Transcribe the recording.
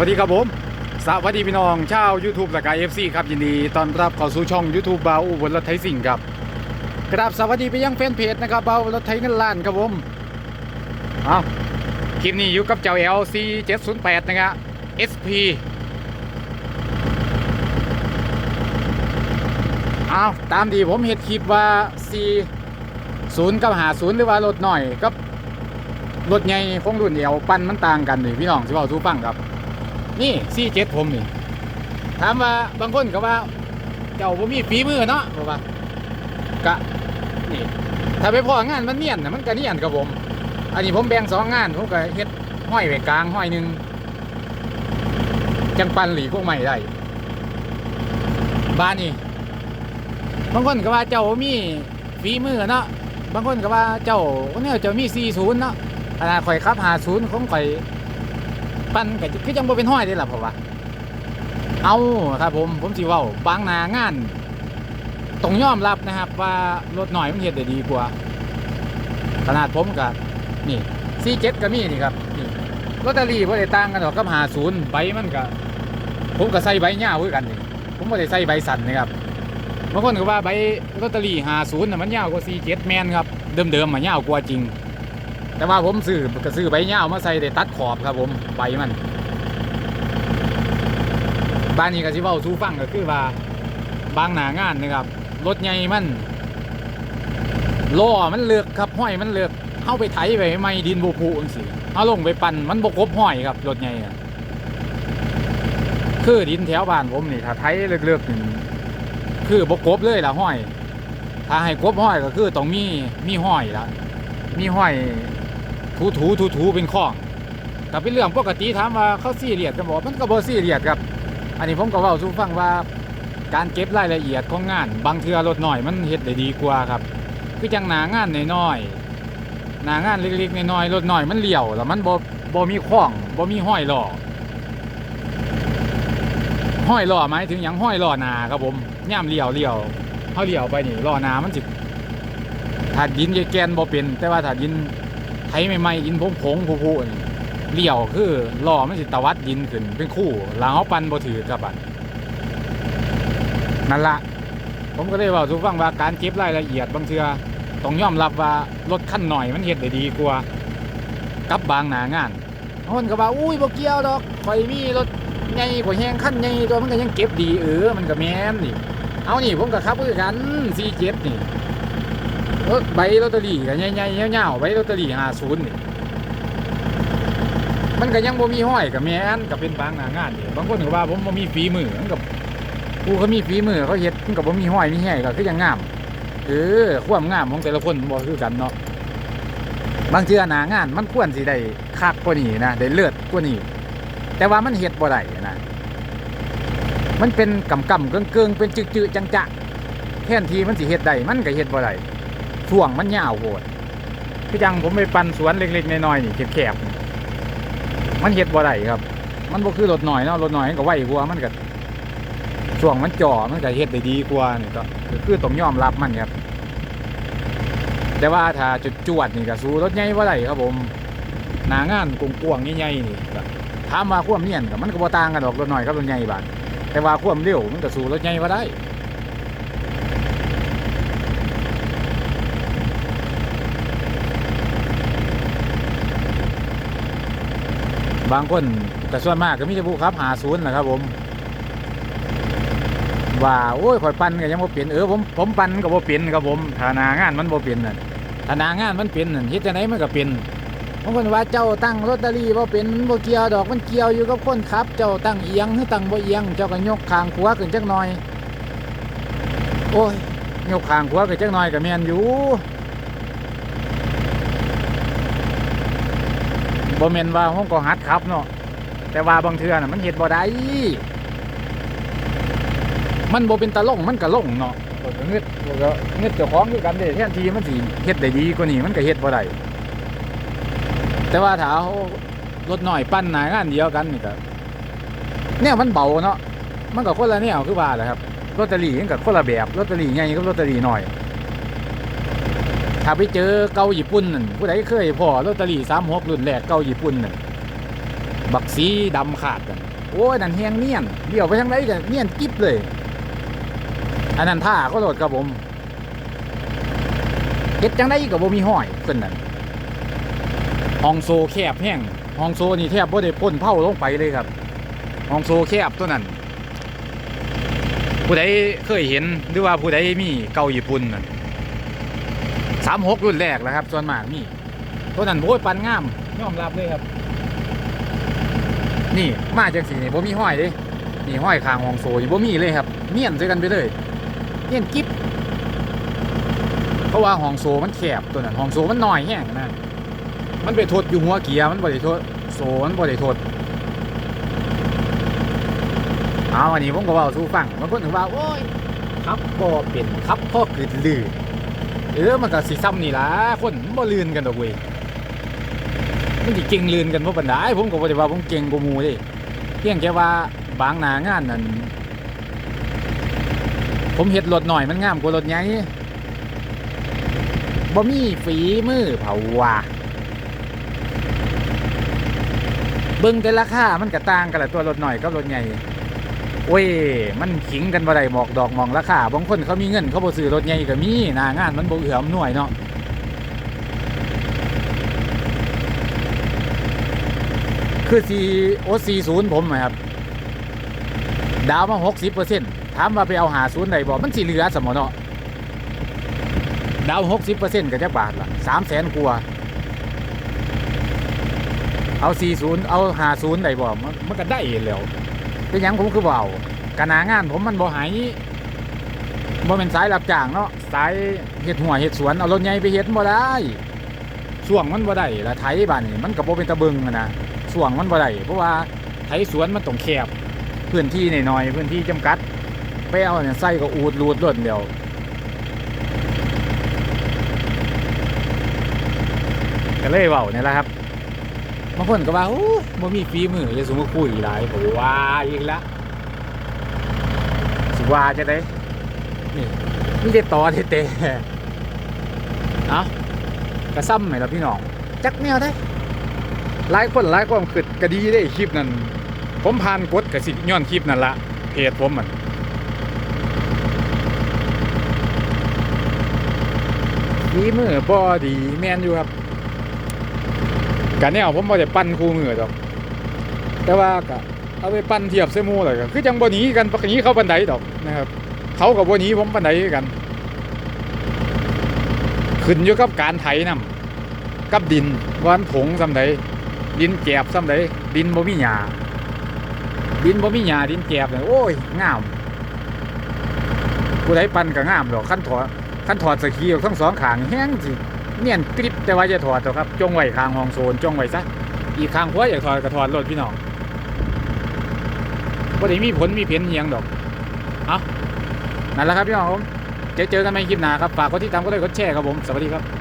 วัสดีครับผม สวัสดีพี่น้องชาว YouTube และกาย FC ครับยินดีต้อนรับเข้าสู่ช่อง YouTube บาวอุบลรถไทยสิ่งครับกราบสวัสดีไปยังแฟนเพจนะครับบาวรถไทยเงินล้านครับผมเอาคลิปนี้อยู่กับเจ้า LC 708นะครับ SP เอาตามดีผมเห็ดคลิปว่า40กับ50หรือว่ารถหน่อยกับรถใหญ่ของรุ่นเดียวปั้นมันต่างกันนี่พี่น้องสิเว้าสู่ฟังครับ นี่ซี่เจ็ดผมนี่ถามว่าบางคนก็ว่า เจ้าผมมีฝีมือเนาะบอกว่ากะนี่ถ้าไปพองานมันเนียนนะมันก็เนียนกับผม อันนี้ผมแบ่งสองงานผมก็เฮ็ดห้อยไว้กลางห้อยหนึ่งจังปันหลีพวกใหม่ได้บ้านนี่บางคนก็ว่าเจ้ามีฝีมือเนาะบางคนก็ว่าเจ้าเนี่ยเจ้ามี40เนาะขนาดข่อยขับ50ของข่อย ปันก็คือจังบ่เป็นห้อยได้ล่ะเพราะว่าเอาครับผมผมสิเว้าบางหนางานต้องยอมรับนะครับ ว่ารถหน่อยมันเฮ็ดได้ดีกว่า ขนาดผมก็นี่47ก็มีนี่ครับนี่ลอตเตอรี่บ่ได้ต่างกันหรอกกับ50ใบมันก็ผมก็ใส่ใบยาคือกันนี่ผมบ่ได้ใส่ใบสันนะครับบางคนก็ว่าใบลอตเตอรี่50น่ะมันยาวกว่า47แมนครับเดิมๆมันยาวกว่าจริง แต่ว่าผมซื้อก็ซื้อใบเหย้ามาใส่ได้ตัดขอบครับผมใบมันบ้านนี้ก็สิเว้าสู่ฟังก็คือว่าบางหนางานนะครับรถใหญ่มันล้อมันเลือกครับห้อยมันเลือกเข้าไปไถไปไม่ดินโบผูจังซี่เอาลงไปปั่นมันบกคบห้อยครับรถใหญ่คือดินแถวบ้านผมนี่ถ้าไถเลือกๆนี่คือบกคบเลยละห้อย ถ้าให้กบห้อยก็คือต้องมีมีห้อยละมีห้อย ถูถูถูถูเป็นข้องก็เป็นเรื่องปกติถามว่าเขาซีเรียสกันบอกมันก็บ่ซีเรียสครับ อันนี้ผมก็เว้าสู่ฟังว่าการเก็บรายละเอียดของงาน บางเทือรถหน่อยมันเฮ็ดได้ดีกว่าครับ คือจังหนางานน้อยๆหนางานเล็กๆน้อยๆรถหน่อยมันเหลี้ยวแล้วมันบ่บ่มีข้องบ่มีห้อยหล้อห้อยหล้อไหมถึงหยังห้อยหล้อนาครับผมย่ามเหลี้ยวเหลี้ยวเฮาเหลี้ยวไปนี่หล้อนามันสิถ้าดินแกนบ่เป็น แต่ว่าถ้าดิน ไถใหม่ๆดินพงพงผู้ๆนี่เลี้ยวคือล้อมันสิตวัดดินขึ้นเป็นคู่หลังเขาปันบ่ถือครับบัดนั่นละผมก็เลยเว่าสู่ฟังว่าการเก็บรายละเอียดบางเทือต้องยอมรับว่ารถคันหน่อยมันเฮ็ดได้ดีกว่ากับบางหนางานคนก็ว่าอุ้ยบ่เกี่ยวดอกข่อยมีรถใหญ่กว่าแฮงคันใหญ่ตัวมันก็ยังเก็บดีเออมันก็แม่นนี่เอานี่ผมก็ขับคือกัน47นี่ ใบลอตเตอรี่ก็ใหญ่ๆยาๆใบลอตเตอรี่50นี่มันก็ยังบ่มีห้อยกับแม่นก็เป็นบางหน้างานนี่บางคนก็ว่าผมบ่มีฝีมือมันก็ผู้เขามีฝีมือเขาเฮ็ดมันก็บ่มีห้อยมีแห้ก็คือยังงามเออความงามของแต่ละคนบ่คือกันเนาะบางเทื่อหนางานมันควรสิได้คักกว่านี้นะได้เลิศกว่านี้แต่ว่ามันเฮ็ดบ่ได้นะมันเป็นกำกำๆเกิงเกิงๆเป็นจึกจืจังจะแทนทีมันสิเฮ็ดได้มันก็เฮ็ดบ่ได้ ช่วงมันยาวโหดคือจังผมไปปั่นสวนเล็กๆน้อยๆนี่แคบๆมันเฮ็ดบ่ได้ครับ มันบ่คือรถหน่อยเนาะรถหน่อยมันก็ไหวกว่ามันก็ช่วงมันจ่อมันก็เฮ็ดได้ดีกว่านี่ก็ก็คือต้องยอมรับมันครับ แต่ว่าถ้าจุดจวดนี่ก็สู้รถใหญ่บ่ได้ครับผมหนางานกว้างๆใหญ่ๆนี่ก็ถามว่าความเนียนก็มันก็บ่ต่างกันดอกรถหน่อยกับรถใหญ่บาดแต่ว่าความเร็วมันก็สู้รถใหญ่บ่ได้ บางคนแต่ส่วนมากก็มีแต่ผู้ขับหาศูนย์นะครับผม ว่าโอ้ยข่อยปั่นก็ยังบ่เปลี่ยนเออผมผมปั่นก็บ่เปลี่ยนครับผมถ้านางานมันบ่เปลี่ยนน่ะถ้านางานมันเปลี่ยนน่ะเฮ็ดจังไดมันก็เปลี่ยนบางคนว่าเจ้าตั้งลอตเตอรี่บ่เป็นมันบ่เกี่ยวดอกมันเกี่ยวอยู่กับคนขับ เจ้าตั้งเอียงหรือตั้งบ่เอียง เจ้าก็ยกคางขวาขึ้นจักหน่อย โอ้ยยกคางขวาขึ้นจักหน่อยก็แม่นอยู่ บ่แม่นว่าห้องก็หัดขับเนาะแต่ว่าบางเทื่อน่ะมันเฮ็ดบ่ได้มันบเป็นตะลงมันก็ลงเนาะก็เงึดก็เงึดเจ้าของคือกันเด้แทนทีมันสิเฮ็ดได้ดีกว่านี้มันก็เฮ็ดบ่ได้แต่ว่าถ้าเอารถหน้อยปั้นหนางานเดียวกันนี่ก็แนวมันเบาเนาะมันก็คนละแนวคือว่าแหละครับลอตเตอรี่มันก็คนละแบบลอตเตอรี่ใหญ่กับลอตเตอรี่น้อย ถ้าไปเจอเกาญี่ปุ่นนั่นผู้ใดเคยพอลอตเตอรี่สามหกรุ่นแรกเกาญี่ปุ่นนั่นบักสีดำขาดกันโอ้ยนั่นเฮียงเนียนเดี่ยวไปทางไหนกันเนียนกิ๊บเลย อันนั้นท่าก็โหลดกับผมเฮ็ดจังไดก็บ่มีห้อยเพิ่นนั่นห้องโซแคบแห้งห้องโซนี่แทบบ่ได้พ่นเผาลงไปเลยครับห้องโซแคบตัวนั้นผู้ใดเคยเห็นหรือว่าผู้ใดมีเกาญี่ปุ่นนั่น สามหกรุ่นแรกแล้วครับ ส่วนมากมีตัวนั้นโอ้ยปันงามยอมรับเลยครับ นี่มาจากสีนี่บ่มีห้อยเด้นี่ห้อยคางหองโซนี่บ่มีเลยครับเนียนใส่กันไปเลยเนียนกิ๊บเพราะว่าหองโซมันแคบตัวนั้นหองโซมันน้อยแห้งนะมันไปทดอยู่หัวเกียร์มันบ่ได้ทดโซมันบ่ได้ทดเอาอันนี้ผมก็เว้าสู่ฟังบางคนถึงว่าโอ้ยขับบ่เป็นขับพ่อคือลื่น เออมันก็สิซ้ำนี่ล่ะคนมันบ่ลื่นกันดอกเว้ยมันสิเก่งลื่นกันเพราะปัญหาผมก็บ่ได้ว่าผมเก่งกว่าหมู่เด้เพียงแค่ว่าบางหนางานนั่นผมเฮ็ดรถหน่อยมันงามกว่ารถใหญ่บ่มีฝีมือเผาว่าเบิ่งแต่ราคามันก็ต่างกันแหละตัวรถหน่อยกับรถใหญ่ โอ้ย มันขิงกันบ่ได้หมอกดอกหมองราคาบางคนเขามีเงินเขาบ่ซื้อรถใหญ่ก็มีหน้างานมันบ่เอื้ออำนวยเนาะคือซีโอซีศูนย์ผมอะครับ ดาวมาหกสิบเปอร์เซ็นต์ถามว่าไปเอาหาศูนย์ไหนบอกมันสีเหลือสมอเนาะดาวหกสิบเปอร์เซ็นต์ก็จะบาทละสามแสนกว่าเอาสี่ศูนย์เอาหาศูนย์ไหนบอกมันมันก็ได้แล้ว เป็นยังผมคือเบเอากนางานผมมันบ่หายบ่เป็นสายรับจ้างเนาะสายเห็ดหัวเห็ดสวนเอารถใหญ่ไปเห็ดบ่ได้ช่วงมันบ่ได้ละไถบ้านนี่มันก็บ่เป็นตะเบิงนะส่วงมันบ่ได้เพราะว่าไถสวนมันต้องแคบพื้นที่น้อยๆพื้นที่จำกัดไปเอาเนี่ยใส่ก็อูดรูดรวดเดียวก็เลยเว้าเนี่ยแหละครับ บางคนก็ว่าโอ้บ่มีฝีมือจะสมมติคุยหลายผมว่าอีกแล้วสิว่าจะได้นี่มีแต่ต่อเตะเอากระซ้ำไหมล่ะพี่น้องจักแนวได้หลายคนหลายความคิดก็ดีได้คลิปนั้น ผมผ่านกดกับสิย้อนคลิปนั่นละเพจผมมันฝีมือบ่ดีแมนอยู่ครับ กันแนวผมบ่ได้ปั้นคู่มือดอก แต่ว่าก็เอาไปปั้นเทียบเสมูเลยก็คือจังบ่หนีกันปกติเขาปานใดดอกนะครับ เขากับบ่หนีผมปานใดกัน ขึ้นอยู่กับการไถนํกับดินวามันผงซำใดดินแกบซ้ำใดดินบ่มีหญ้าดินบ่มีหญ้าดินแกบเลยโอ้ยงามผู้ใดปั่นก็งามดอกขั้นถอดขั้นถอดสกีออกทั้งสองขางแห้งสิ เนียนกริบแต่ว่าจะถอดตัวครับจงไวคางห้องโซนจงไวซะอีกคางหัวอยากถอดกระถอดรถพี่น้องบ่ได้มีผลมีเพียนเฮียังดอกเอานั่นแหละครับพี่น้องผมเจอเจอกันใหม่คลิปหน้าครับ ฝากกดติดตามก็ได้กดแชร์ครับผม สวัสดีครับ